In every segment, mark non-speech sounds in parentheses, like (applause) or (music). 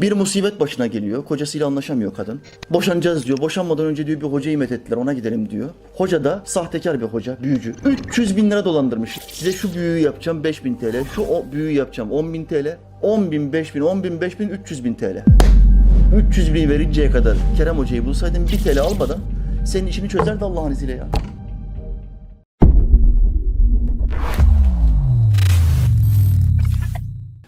Bir musibet başına geliyor. Kocasıyla anlaşamıyor kadın. Boşanacağız diyor. Boşanmadan önce diyor bir hocayı methettiler ona gidelim diyor. Hoca da sahtekar bir hoca, büyücü. 300 bin lira dolandırmış. Size şu büyüyü yapacağım 5000 TL. Şu o büyüyü yapacağım 10 bin TL. 10 bin, 5 bin, 10 bin, 5 bin, 300 bin TL. 300 bin verinceye kadar Kerem Hoca'yı bulsaydın 1 TL almadan senin işini çözerdi Allah'ın izniyle ya.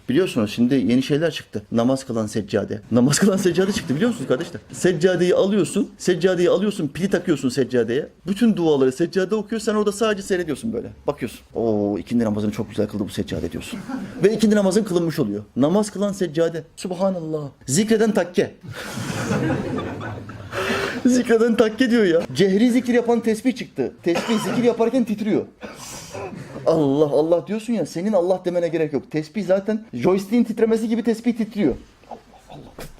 Biliyorsunuz şimdi yeni şeyler çıktı. Namaz kılan seccade. Namaz kılan seccade çıktı biliyor musunuz kardeşler? Seccadeyi alıyorsun, seccadeyi alıyorsun, pili takıyorsun seccadeye. Bütün duaları seccade okuyor, sen orada sadece seyrediyorsun böyle. Bakıyorsun. Oo ikindi namazını çok güzel kıldı bu seccade diyorsun. Ve ikindi namazın kılınmış oluyor. Namaz kılan seccade. Subhanallah. Zikreden takke. (laughs) Zikreden takke diyor ya. Cehri zikir yapan tesbih çıktı. Tesbih zikir yaparken titriyor. Allah Allah diyorsun ya senin Allah demene gerek yok. Tesbih zaten joystick'in titremesi gibi tesbih titriyor. Allah Allah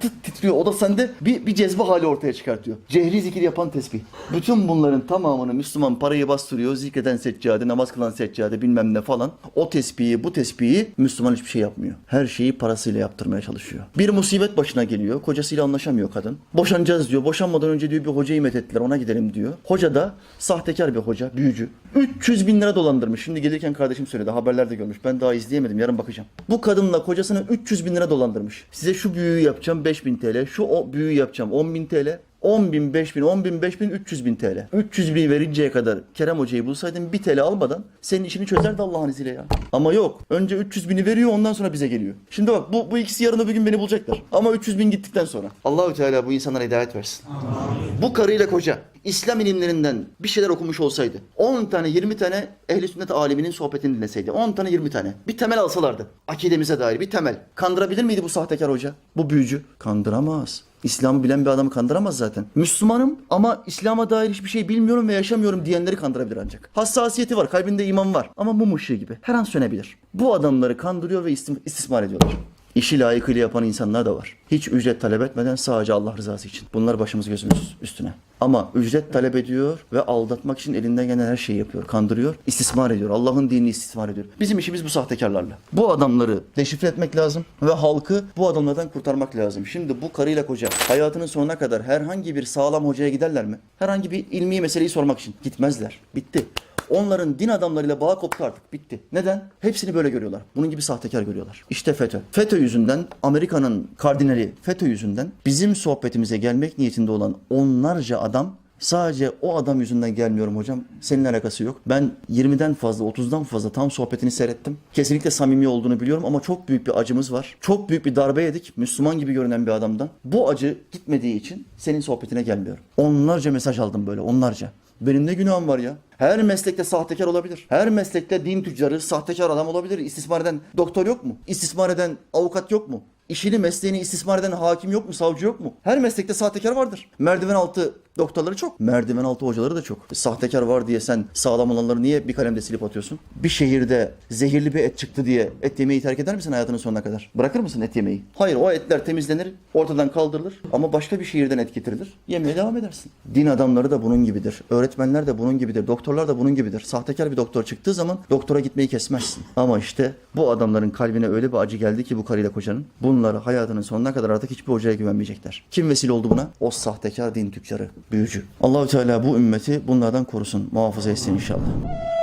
tıt titriyor. O da sende bir, bir cezbe hali ortaya çıkartıyor. Cehri zikir yapan tesbih. Bütün bunların tamamını Müslüman parayı bastırıyor. Zikreden seccade, namaz kılan seccade bilmem ne falan. O tesbihi bu tesbihi Müslüman hiçbir şey yapmıyor. Her şeyi parasıyla yaptırmaya çalışıyor. Bir musibet başına geliyor. Kocasıyla anlaşamıyor kadın. Boşanacağız diyor. Boşanmadan önce diyor bir hocayı methettiler ona gidelim diyor. Hoca da sahtekar bir hoca, büyücü. 300 bin lira dolandırmış. Şimdi gelirken kardeşim söyledi. Haberlerde görmüş. Ben daha izleyemedim. Yarın bakacağım. Bu kadınla kocasını 300 bin lira dolandırmış. Size şu büyüyü yapacağım 5000 TL. Şu o büyüyü yapacağım 10 bin TL. 10 bin, 5 bin, 10 bin, 5 bin, 300 bin TL. 300 bin verinceye kadar Kerem Hoca'yı bulsaydın 1 TL almadan senin işini çözerdi Allah'ın izniyle ya. Ama yok. Önce 300 bini veriyor ondan sonra bize geliyor. Şimdi bak bu, bu ikisi yarın öbür gün beni bulacaklar. Ama 300 bin gittikten sonra. Allahü Teala bu insanlara hidayet versin. Bu karıyla koca İslam ilimlerinden bir şeyler okumuş olsaydı 10 tane 20 tane ehli sünnet aliminin sohbetini dinleseydi 10 tane 20 tane bir temel alsalardı akidemize dair bir temel kandırabilir miydi bu sahtekar hoca bu büyücü kandıramaz İslam'ı bilen bir adamı kandıramaz zaten. Müslümanım ama İslam'a dair hiçbir şey bilmiyorum ve yaşamıyorum diyenleri kandırabilir ancak. Hassasiyeti var, kalbinde iman var ama mum ışığı gibi. Her an sönebilir. Bu adamları kandırıyor ve istismar ediyorlar. İşi layıkıyla yapan insanlar da var. Hiç ücret talep etmeden sadece Allah rızası için. Bunlar başımız gözümüz üstüne. Ama ücret talep ediyor ve aldatmak için elinden gelen her şeyi yapıyor. Kandırıyor, istismar ediyor. Allah'ın dinini istismar ediyor. Bizim işimiz bu sahtekarlarla. Bu adamları deşifre etmek lazım ve halkı bu adamlardan kurtarmak lazım. Şimdi bu karıyla koca hayatının sonuna kadar herhangi bir sağlam hocaya giderler mi? Herhangi bir ilmi meseleyi sormak için gitmezler. Bitti. Onların din adamlarıyla bağı koptu artık. Bitti. Neden? Hepsini böyle görüyorlar. Bunun gibi sahtekar görüyorlar. İşte FETÖ. FETÖ yüzünden Amerika'nın kardinali FETÖ yüzünden bizim sohbetimize gelmek niyetinde olan onlarca adam Sadece o adam yüzünden gelmiyorum hocam. Senin alakası yok. Ben 20'den fazla, 30'dan fazla tam sohbetini seyrettim. Kesinlikle samimi olduğunu biliyorum ama çok büyük bir acımız var. Çok büyük bir darbe yedik. Müslüman gibi görünen bir adamdan. Bu acı gitmediği için senin sohbetine gelmiyorum. Onlarca mesaj aldım böyle, onlarca. Benim ne günahım var ya? Her meslekte sahtekar olabilir. Her meslekte din tüccarı, sahtekar adam olabilir. İstismar eden doktor yok mu? İstismar eden avukat yok mu? İşini, mesleğini istismar eden hakim yok mu, savcı yok mu? Her meslekte sahtekar vardır. Merdiven altı doktorları çok. Merdiven altı hocaları da çok. Sahtekar var diye sen sağlam olanları niye bir kalemde silip atıyorsun? Bir şehirde zehirli bir et çıktı diye et yemeyi terk eder misin hayatının sonuna kadar? Bırakır mısın et yemeyi? Hayır o etler temizlenir, ortadan kaldırılır ama başka bir şehirden et getirilir. Yemeye devam edersin. Din adamları da bunun gibidir. Öğretmenler de bunun gibidir. Doktorlar da bunun gibidir. Sahtekar bir doktor çıktığı zaman doktora gitmeyi kesmezsin. Ama işte bu adamların kalbine öyle bir acı geldi ki bu karıyla kocanın. Bunlar hayatının sonuna kadar artık hiçbir hocaya güvenmeyecekler. Kim vesile oldu buna? O sahtekar din tüccarı, büyücü. Allahü Teala bu ümmeti bunlardan korusun, muhafaza etsin inşallah.